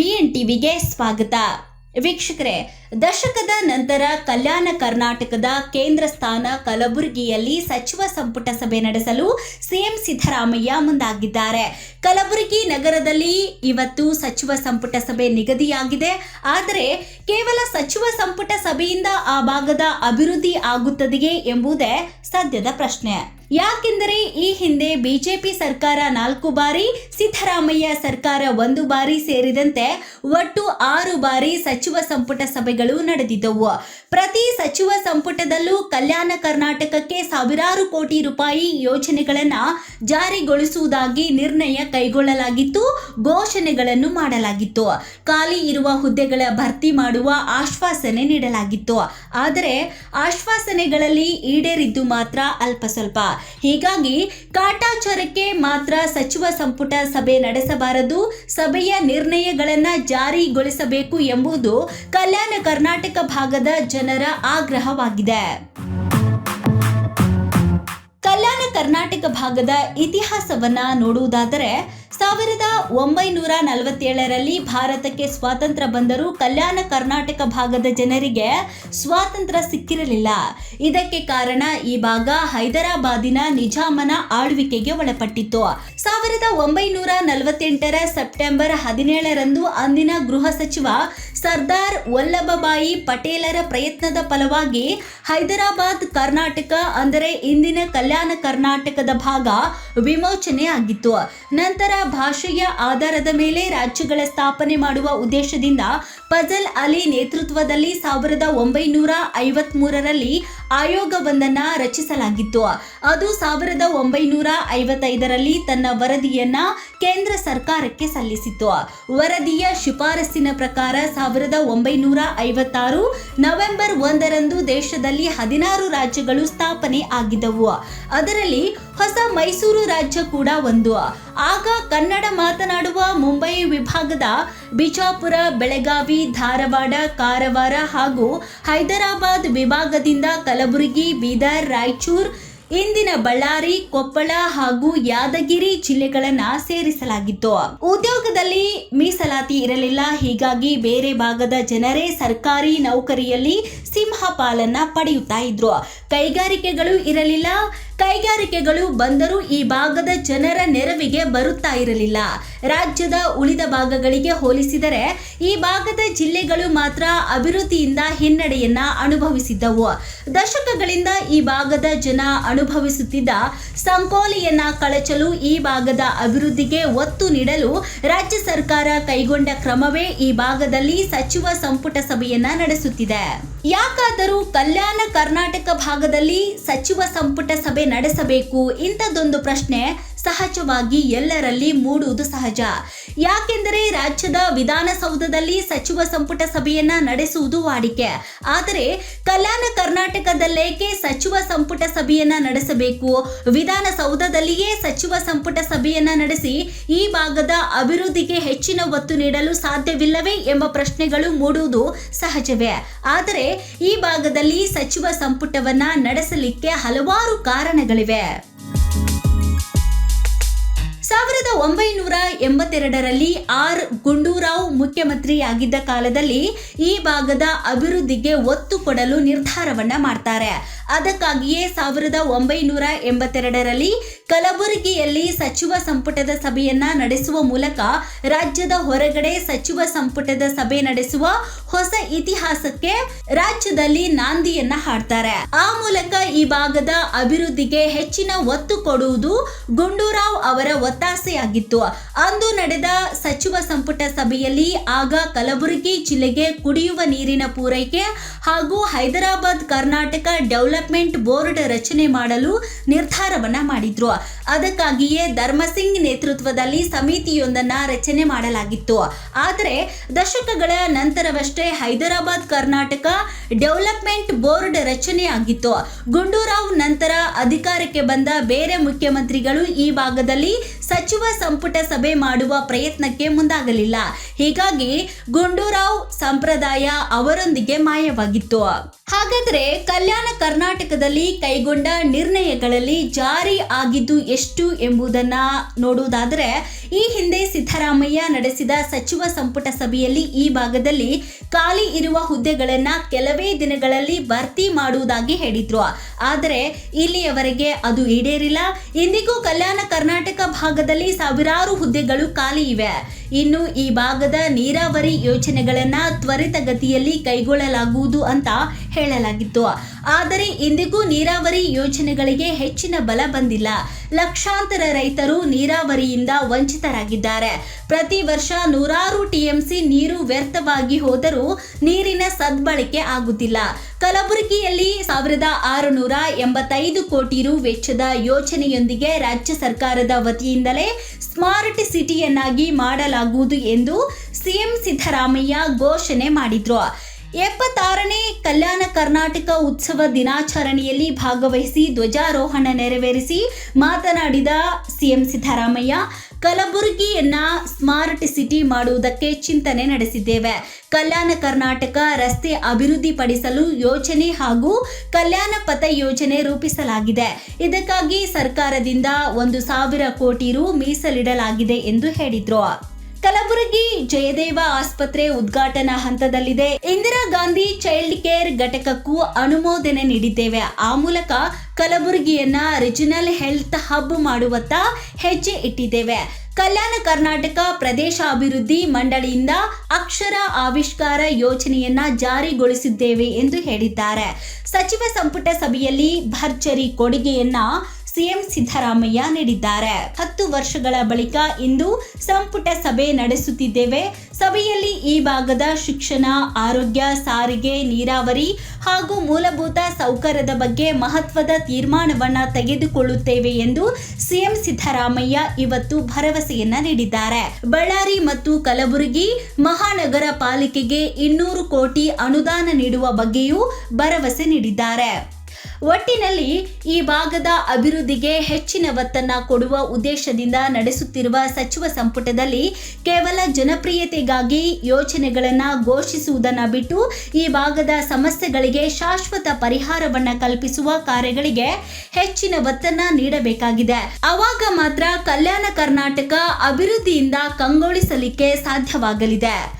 B N ಟಿವಿಗೆ ಸ್ವಾಗತ. ವೀಕ್ಷಕರೇ, ದಶಕದ ನಂತರ ಕಲ್ಯಾಣ ಕರ್ನಾಟಕದ ಕೇಂದ್ರ ಸ್ಥಾನ ಕಲಬುರಗಿಯಲ್ಲಿ ಸಚಿವ ಸಂಪುಟ ಸಭೆ ನಡೆಸಲು ಸಿಎಂ ಸಿದ್ದರಾಮಯ್ಯ ಮುಂದಾಗಿದ್ದಾರೆ. ಕಲಬುರಗಿ ನಗರದಲ್ಲಿ ಇವತ್ತು ಸಚಿವ ಸಂಪುಟ ಸಭೆ ನಿಗದಿಯಾಗಿದೆ. ಆದರೆ ಕೇವಲ ಸಚಿವ ಸಂಪುಟ ಸಭೆಯಿಂದ ಆ ಭಾಗದ ಅಭಿವೃದ್ಧಿ ಆಗುತ್ತದೆಯೇ ಎಂಬುದೇ ಸದ್ಯದ ಪ್ರಶ್ನೆ. ಯಾಕೆಂದರೆ ಈ ಹಿಂದೆ ಬಿಜೆಪಿ ಸರ್ಕಾರ ನಾಲ್ಕು ಬಾರಿ, ಸಿದ್ದರಾಮಯ್ಯ ಸರ್ಕಾರ ಒಂದು ಬಾರಿ ಸೇರಿದಂತೆ ಒಟ್ಟು ಆರು ಬಾರಿ ಸಚಿವ ಸಂಪುಟ ಸಭೆಗಳು ನಡೆದಿದ್ದವು. ಪ್ರತಿ ಸಚಿವ ಸಂಪುಟದಲ್ಲೂ ಕಲ್ಯಾಣ ಕರ್ನಾಟಕಕ್ಕೆ ಸಾವಿರಾರು ಕೋಟಿ ರೂಪಾಯಿ ಯೋಜನೆಗಳನ್ನ ಜಾರಿಗೊಳಿಸುವುದಾಗಿ ನಿರ್ಣಯ ಕೈಗೊಳ್ಳಲಾಗಿತ್ತು, ಘೋಷಣೆಗಳನ್ನು ಮಾಡಲಾಗಿತ್ತು. ಖಾಲಿ ಇರುವ ಹುದ್ದೆಗಳ ಭರ್ತಿ ಮಾಡುವ ಆಶ್ವಾಸನೆ ನೀಡಲಾಗಿತ್ತು. ಆದರೆ ಆಶ್ವಾಸನೆಗಳಲ್ಲಿ ಈಡೇರಿದ್ದು ಮಾತ್ರ ಅಲ್ಪ ಸ್ವಲ್ಪ ಹೀಗಾಗಿ ಕಾಟಾಚಾರಕ್ಕೆ ಮಾತ್ರ ಸಚಿವ ಸಂಪುಟ ಸಭೆ ನಡೆಸಬಾರದು, ಸಭೆಯ ನಿರ್ಣಯಗಳನ್ನ ಜಾರಿಗೊಳಿಸಬೇಕು ಎಂಬುದು ಕಲ್ಯಾಣ ಕರ್ನಾಟಕ ಭಾಗದ ಜನರ ಆಗ್ರಹವಾಗಿದೆ. ಕಲ್ಯಾಣ ಕರ್ನಾಟಕ ಭಾಗದ ಇತಿಹಾಸವನ್ನ ನೋಡುವುದಾದರೆ ಸಾವಿರದ ಒಂಬೈನೂರ ನಲವತ್ತೇಳರಲ್ಲಿ ಭಾರತಕ್ಕೆ ಸ್ವಾತಂತ್ರ್ಯ ಬಂದರೂ ಕಲ್ಯಾಣ ಕರ್ನಾಟಕ ಭಾಗದ ಜನರಿಗೆ ಸ್ವಾತಂತ್ರ್ಯ ಸಿಕ್ಕಿರಲಿಲ್ಲ. ಇದಕ್ಕೆ ಕಾರಣ ಈ ಭಾಗ ಹೈದರಾಬಾದಿನ ನಿಜಾಮನ ಆಳ್ವಿಕೆಗೆ ಒಳಪಟ್ಟಿತ್ತು. ಸಾವಿರದ ಒಂಬೈನೂರ ನಲವತ್ತೆಂಟರ ಸೆಪ್ಟೆಂಬರ್ ಹದಿನೇಳರಂದು ಅಂದಿನ ಗೃಹ ಸಚಿವ ಸರ್ದಾರ್ ವಲ್ಲಭಭಾಯಿ ಪಟೇಲರ ಪ್ರಯತ್ನದ ಫಲವಾಗಿ ಹೈದರಾಬಾದ್ ಕರ್ನಾಟಕ, ಅಂದರೆ ಇಂದಿನ ಕಲ್ಯಾಣ ಕರ್ನಾಟಕದ ಭಾಗ ವಿಮೋಚನೆ ಆಗಿತ್ತು. ನಂತರ ಭಾಷೆಯ ಆಧಾರದ ಮೇಲೆ ರಾಜ್ಯಗಳ ಸ್ಥಾಪನೆ ಮಾಡುವ ಉದ್ದೇಶದಿಂದ ಫಜಲ್ ಅಲಿ ನೇತೃತ್ವದಲ್ಲಿ ಸಾವಿರದ ಒಂಬೈನೂರ ಐವತ್ ಮೂರರಲ್ಲಿ ಆಯೋಗವೊಂದನ್ನ ರಚಿಸಲಾಗಿತ್ತು. ಅದು ಸಾವಿರದ ಒಂಬೈನೂರ ಐವತ್ತೈದರಲ್ಲಿ ತನ್ನ ವರದಿಯನ್ನ ಕೇಂದ್ರ ಸರ್ಕಾರಕ್ಕೆ ಸಲ್ಲಿಸಿತ್ತು. ವರದಿಯ ಶಿಫಾರಸ್ಸಿನ ಪ್ರಕಾರ ಸಾವಿರದ ಒಂಬೈನೂರ ಐವತ್ತಾರು ನವೆಂಬರ್ ಒಂದರಂದು ದೇಶದಲ್ಲಿ ಹದಿನಾರು ರಾಜ್ಯಗಳು ಸ್ಥಾಪನೆ ಆಗಿದ್ದವು. ಅದರಲ್ಲಿ ಹೊಸ ಮೈಸೂರು ರಾಜ್ಯ ಕೂಡ ಒಂದು. ಆಗ ಕನ್ನಡ ಮಾತನಾಡುವ ಮುಂಬೈ ವಿಭಾಗದ ಬಿಜಾಪುರ, ಬೆಳಗಾವಿ, ಧಾರವಾಡ, ಕಾರವಾರ ಹಾಗೂ ಹೈದರಾಬಾದ್ ವಿಭಾಗದಿಂದ ಕಲಬುರಗಿ, ಬೀದರ್, ರಾಯಚೂರು, ಇಂದಿನ ಬಳ್ಳಾರಿ, ಕೊಪ್ಪಳ ಹಾಗೂ ಯಾದಗಿರಿ ಜಿಲ್ಲೆಗಳನ್ನ ಸೇರಿಸಲಾಗಿತ್ತು. ಉದ್ಯೋಗದಲ್ಲಿ ಮೀಸಲಾತಿ ಇರಲಿಲ್ಲ. ಹೀಗಾಗಿ ಬೇರೆ ಭಾಗದ ಜನರೇ ಸರ್ಕಾರಿ ನೌಕರಿಯಲ್ಲಿ ಸಿಂಹಪಾಲನ್ನ ಪಡೆಯುತ್ತಾ ಇದ್ರು. ಕೈಗಾರಿಕೆಗಳು ಇರಲಿಲ್ಲ. ಕೈಗಾರಿಕೆಗಳು ಬಂದರೂ ಈ ಭಾಗದ ಜನರ ನೆರವಿಗೆ ಬರುತ್ತಾ ಇರಲಿಲ್ಲ. ರಾಜ್ಯದ ಉಳಿದ ಭಾಗಗಳಿಗೆ ಹೋಲಿಸಿದರೆ ಈ ಭಾಗದ ಜಿಲ್ಲೆಗಳು ಮಾತ್ರ ಅಭಿವೃದ್ಧಿಯಿಂದ ಹಿನ್ನಡೆಯನ್ನ ಅನುಭವಿಸಿದ್ದವು. ದಶಕಗಳಿಂದ ಈ ಭಾಗದ ಜನ ಅನುಭವಿಸುತ್ತಿದ್ದ ಸಂಕೋಲೆಯನ್ನ ಕಳಚಲು ಈ ಭಾಗದ ಅಭಿವೃದ್ಧಿಗೆ ಒತ್ತು ನೀಡಲು ರಾಜ್ಯ ಸರ್ಕಾರ ಕೈಗೊಂಡ ಕ್ರಮವೇ ಈ ಭಾಗದಲ್ಲಿ ಸಚಿವ ಸಂಪುಟ ಸಭೆಯನ್ನ ನಡೆಸುತ್ತಿದೆ. ಯಾಕಾದರೂ ಕಲ್ಯಾಣ ಕರ್ನಾಟಕ ಭಾಗದಲ್ಲಿ ಸಚಿವ ಸಂಪುಟ ಸಭೆ ನಡೆಸಬೇಕು. ಇಂಥದ್ದೊಂದು ಪ್ರಶ್ನೆ ಸಹಜವಾಗಿ ಎಲ್ಲರಲ್ಲಿ ಮೂಡುವುದು ಸಹಜ. ಯಾಕೆಂದರೆ ರಾಜ್ಯದ ವಿಧಾನಸೌಧದಲ್ಲಿ ಸಚಿವ ಸಂಪುಟ ಸಭೆಯನ್ನ ನಡೆಸುವುದು ವಾಡಿಕೆ. ಆದರೆ ಕಲ್ಯಾಣ ಕರ್ನಾಟಕದಲ್ಲೇಕೆ ಸಚಿವ ಸಂಪುಟ ಸಭೆಯನ್ನ ನಡೆಸಬೇಕು? ವಿಧಾನಸೌಧದಲ್ಲಿಯೇ ಸಚಿವ ಸಂಪುಟ ಸಭೆಯನ್ನ ನಡೆಸಿ ಈ ಭಾಗದ ಅಭಿವೃದ್ಧಿಗೆ ಹೆಚ್ಚಿನ ಒತ್ತು ನೀಡಲು ಸಾಧ್ಯವಿಲ್ಲವೇ ಎಂಬ ಪ್ರಶ್ನೆಗಳು ಮೂಡುವುದು ಸಹಜವೇ. ಆದರೆ ಈ ಭಾಗದಲ್ಲಿ ಸಚಿವ ಸಂಪುಟವನ್ನ ನಡೆಸಲಿಕ್ಕೆ ಹಲವಾರು ಕಾರಣಗಳಿವೆ. ಸಾವಿರದ ಒಂಬೈನೂರ ಎಂಬತ್ತೆರಡರಲ್ಲಿ ಆರ್. ಗುಂಡೂರಾವ್ ಮುಖ್ಯಮಂತ್ರಿಯಾಗಿದ್ದ ಕಾಲದಲ್ಲಿ ಈ ಭಾಗದ ಅಭಿವೃದ್ಧಿಗೆ ಒತ್ತು ಕೊಡಲು ನಿರ್ಧಾರವನ್ನ ಮಾಡ್ತಾರೆ. ಅದಕ್ಕಾಗಿಯೇ ಸಾವಿರದ ಒಂಬೈನೂರ ಎಂಬತ್ತೆರಡರಲ್ಲಿ ಕಲಬುರಗಿಯಲ್ಲಿ ಸಚಿವ ಸಂಪುಟದ ಸಭೆಯನ್ನ ನಡೆಸುವ ಮೂಲಕ ರಾಜ್ಯದ ಹೊರಗಡೆ ಸಚಿವ ಸಂಪುಟದ ಸಭೆ ನಡೆಸುವ ಹೊಸ ಇತಿಹಾಸಕ್ಕೆ ರಾಜ್ಯದಲ್ಲಿ ನಾಂದಿಯನ್ನ ಹಾಡ್ತಾರೆ. ಆ ಮೂಲಕ ಈ ಭಾಗದ ಅಭಿವೃದ್ಧಿಗೆ ಹೆಚ್ಚಿನ ಒತ್ತು ಕೊಡುವುದು ಗುಂಡೂರಾವ್ ಅವರ ಒತ್ತಾಸೆಯಾಗಿತ್ತು. ಅಂದು ನಡೆದ ಸಚಿವ ಸಂಪುಟ ಸಭೆಯಲ್ಲಿ ಆಗ ಕಲಬುರಗಿ ಜಿಲ್ಲೆಗೆ ಕುಡಿಯುವ ನೀರಿನ ಪೂರೈಕೆ ಹಾಗೂ ಹೈದರಾಬಾದ್ ಕರ್ನಾಟಕ ಡೆವಲಪ್ಮೆಂಟ್ ಬೋರ್ಡ್ ರಚನೆ ಮಾಡಲು ನಿರ್ಧಾರವನ್ನ ಮಾಡಿದ್ರು. ಅದಕ್ಕಾಗಿಯೇ ಧರ್ಮಸಿಂಗ್ ನೇತೃತ್ವದಲ್ಲಿ ಸಮಿತಿಯೊಂದನ್ನ ರಚನೆ ಮಾಡಲಾಗಿತ್ತು. ಆದರೆ ದಶಕಗಳ ನಂತರವಷ್ಟೇ ಹೈದರಾಬಾದ್ ಕರ್ನಾಟಕ ಡೆವಲಪ್ಮೆಂಟ್ ಬೋರ್ಡ್ ರಚನೆ ಆಗಿತ್ತು. ಗುಂಡೂರಾವ್ ನಂತರ ಅಧಿಕಾರಕ್ಕೆ ಬಂದ ಬೇರೆ ಮುಖ್ಯಮಂತ್ರಿಗಳು ಈ ಭಾಗದಲ್ಲಿ ಸಚಿವ ಸಂಪುಟ ಸಭೆ ಮಾಡುವ ಪ್ರಯತ್ನಕ್ಕೆ ಮುಂದಾಗಲಿಲ್ಲ. ಹೀಗಾಗಿ ಗುಂಡೂರಾವ್ ಸಂಪ್ರದಾಯ ಅವರೊಂದಿಗೆ ಮಾಯವಾಗಿತ್ತು. ಹಾಗಾದ್ರೆ ಕಲ್ಯಾಣ ಕರ್ನಾಟಕದಲ್ಲಿ ಕೈಗೊಂಡ ನಿರ್ಣಯಗಳಲ್ಲಿ ಜಾರಿ ಆಗಿದ್ದು ಎಷ್ಟು ಎಂಬುದನ್ನ ನೋಡುವುದಾದರೆ, ಈ ಹಿಂದೆ ಸಿದ್ದರಾಮಯ್ಯ ನಡೆಸಿದ ಸಚಿವ ಸಂಪುಟ ಸಭೆಯಲ್ಲಿ ಈ ಭಾಗದಲ್ಲಿ ಖಾಲಿ ಇರುವ ಹುದ್ದೆಗಳನ್ನ ಕೆಲವೇ ದಿನಗಳಲ್ಲಿ ಭರ್ತಿ ಮಾಡುವುದಾಗಿ ಹೇಳಿದ್ರು. ಆದರೆ ಇಲ್ಲಿಯವರೆಗೆ ಅದು ಈಡೇರಿಲ್ಲ. ಇಂದಿಗೂ ಕಲ್ಯಾಣ ಕರ್ನಾಟಕ ಭಾಗದಲ್ಲಿ ಸಾವಿರಾರು ಹುದ್ದೆಗಳು ಖಾಲಿ ಇವೆ. ಇನ್ನು ಈ ಭಾಗದ ನೀರಾವರಿ ಯೋಜನೆಗಳನ್ನ ತ್ವರಿತಗತಿಯಲ್ಲಿ ಕೈಗೊಳ್ಳಲಾಗುವುದು ಅಂತ ಹೇಳಲಾಗಿತ್ತು. ಆದರೆ ಇಂದಿಗೂ ನೀರಾವರಿ ಯೋಜನೆಗಳಿಗೆ ಹೆಚ್ಚಿನ ಬಲ ಬಂದಿಲ್ಲ. ಲಕ್ಷಾಂತರ ರೈತರು ನೀರಾವರಿಯಿಂದ ವಂಚಿತರಾಗಿದ್ದಾರೆ. ಪ್ರತಿ ವರ್ಷ ನೂರಾರು ಟಿಎಂಸಿ ನೀರು ವ್ಯರ್ಥವಾಗಿ ಹೋದರೂ ನೀರಿನ ಸದ್ಬಳಕೆ ಆಗುತ್ತಿಲ್ಲ. ಕಲಬುರಗಿಯಲ್ಲಿ ಸಾವಿರದ ಆರುನೂರ ಎಂಬತ್ತೈದು ಕೋಟಿ ರು ವೆಚ್ಚದ ಯೋಜನೆಯೊಂದಿಗೆ ರಾಜ್ಯ ಸರ್ಕಾರದ ವತಿಯಿಂದಲೇ ಸ್ಮಾರ್ಟ್ ಸಿಟಿಯನ್ನಾಗಿ ಮಾಡಲಾಗುವುದು ಎಂದು ಸಿಎಂ ಸಿದ್ದರಾಮಯ್ಯ ಘೋಷಣೆ ಮಾಡಿದ್ರು. ಎಪ್ಪತ್ತಾರನೇ ಕಲ್ಯಾಣ ಕರ್ನಾಟಕ ಉತ್ಸವ ದಿನಾಚರಣೆಯಲ್ಲಿ ಭಾಗವಹಿಸಿ ಧ್ವಜಾರೋಹಣ ನೆರವೇರಿಸಿ ಮಾತನಾಡಿದ ಸಿಎಂ ಸಿದ್ದರಾಮಯ್ಯ, ಕಲಬುರಗಿಯನ್ನ ಸ್ಮಾರ್ಟ್ ಸಿಟಿ ಮಾಡುವುದಕ್ಕೆ ಚಿಂತನೆ ನಡೆಸಿದ್ದೇವೆ. ಕಲ್ಯಾಣ ಕರ್ನಾಟಕ ರಸ್ತೆ ಅಭಿವೃದ್ಧಿಪಡಿಸಲು ಯೋಜನೆ ಹಾಗೂ ಕಲ್ಯಾಣ ಪಥ ಯೋಜನೆ ರೂಪಿಸಲಾಗಿದೆ. ಇದಕ್ಕಾಗಿ ಸರ್ಕಾರದಿಂದ ಒಂದು ಸಾವಿರ ಕೋಟಿ ರು ಮೀಸಲಿಡಲಾಗಿದೆ ಎಂದು ಹೇಳಿದ್ರು. ಕಲಬುರಗಿ ಜಯದೇವ ಆಸ್ಪತ್ರೆ ಉದ್ಘಾಟನಾ ಹಂತದಲ್ಲಿದೆ. ಇಂದಿರಾ ಗಾಂಧಿ ಚೈಲ್ಡ್ ಕೇರ್ ಘಟಕಕ್ಕೂ ಅನುಮೋದನೆ ನೀಡಿದ್ದೇವೆ. ಆ ಮೂಲಕ ಕಲಬುರಗಿಯನ್ನ ರಿಜಿನಲ್ ಹೆಲ್ತ್ ಹಬ್ ಮಾಡುವತ್ತ ಹೆಜ್ಜೆ ಇಟ್ಟಿದ್ದೇವೆ. ಕಲ್ಯಾಣ ಕರ್ನಾಟಕ ಪ್ರದೇಶಾಭಿವೃದ್ಧಿ ಮಂಡಳಿಯಿಂದ ಅಕ್ಷರ ಆವಿಷ್ಕಾರ ಯೋಜನೆಯನ್ನ ಜಾರಿಗೊಳಿಸಿದ್ದೇವೆ ಎಂದು ಹೇಳಿದ್ದಾರೆ. ಸಚಿವ ಸಂಪುಟ ಸಭೆಯಲ್ಲಿ ಭರ್ಜರಿ ಕೊಡುಗೆಯನ್ನ ಸಿಎಂ ಸಿದ್ದರಾಮಯ್ಯ ನೀಡಿದ್ದಾರೆ. ಹತ್ತು ವರ್ಷಗಳ ಬಳಿಕ ಇಂದು ಸಂಪುಟ ಸಭೆ ನಡೆಸುತ್ತಿದ್ದೇವೆ. ಸಭೆಯಲ್ಲಿ ಈ ಭಾಗದ ಶಿಕ್ಷಣ, ಆರೋಗ್ಯ, ಸಾರಿಗೆ, ನೀರಾವರಿ ಹಾಗೂ ಮೂಲಭೂತ ಸೌಕರ್ಯದ ಬಗ್ಗೆ ಮಹತ್ವದ ತೀರ್ಮಾನವನ್ನ ತೆಗೆದುಕೊಳ್ಳುತ್ತೇವೆ ಎಂದು ಸಿಎಂ ಸಿದ್ದರಾಮಯ್ಯ ಇವತ್ತು ಭರವಸೆಯನ್ನ ನೀಡಿದ್ದಾರೆ. ಬಳ್ಳಾರಿ ಮತ್ತು ಕಲಬುರಗಿ ಮಹಾನಗರ ಪಾಲಿಕೆಗೆ ಇನ್ನೂರು ಕೋಟಿ ಅನುದಾನ ನೀಡುವ ಬಗ್ಗೆಯೂ ಭರವಸೆ ನೀಡಿದ್ದಾರೆ. ಒಟ್ಟಿನಲ್ಲಿ ಈ ಭಾಗದ ಅಭಿವೃದ್ಧಿಗೆ ಹೆಚ್ಚಿನ ಒತ್ತನ್ನ ಕೊಡುವ ಉದ್ದೇಶದಿಂದ ನಡೆಸುತ್ತಿರುವ ಸಚಿವ ಸಂಪುಟದಲ್ಲಿ ಕೇವಲ ಜನಪ್ರಿಯತೆಗಾಗಿ ಯೋಜನೆಗಳನ್ನು ಘೋಷಿಸುವುದನ್ನು ಬಿಟ್ಟು ಈ ಭಾಗದ ಸಮಸ್ಯೆಗಳಿಗೆ ಶಾಶ್ವತ ಪರಿಹಾರವನ್ನು ಕಲ್ಪಿಸುವ ಕಾರ್ಯಗಳಿಗೆ ಹೆಚ್ಚಿನ ಒತ್ತನ್ನ ನೀಡಬೇಕಾಗಿದೆ. ಅವಾಗ ಮಾತ್ರ ಕಲ್ಯಾಣ ಕರ್ನಾಟಕ ಅಭಿವೃದ್ಧಿಯಿಂದ ಕಂಗೊಳಿಸಲಿಕ್ಕೆ ಸಾಧ್ಯವಾಗಲಿದೆ.